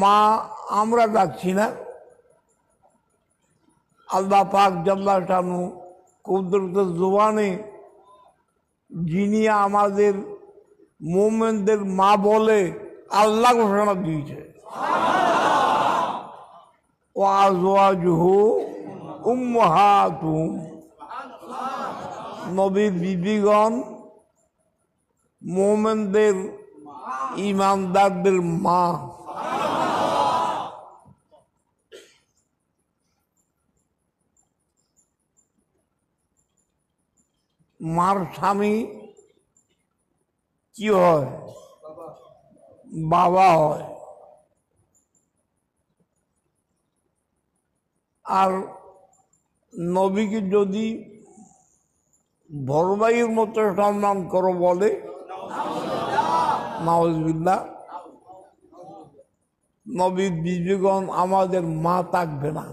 মা, আমরা ডাকছি না। আল্লাহ পাক জাল্লা টানু কুদরত জোবানে যিনি আমাদের মোমেনদের মা বলে আল্লাহ ঘোষণা দিয়েছে। ও আজওয়াজহু উম্মাহাতুহুম নবীর বিবিগণ, মোমেনদের ইমানদারদের মা। মার স্বামী কি হয়? বাবা হয়। আর নবীকে যদি বড়বাইয়ের মতো সম্মান করো বলে নওয়াজবিল্লা নবী বিবেগণ আমাদের মা থাকবে না।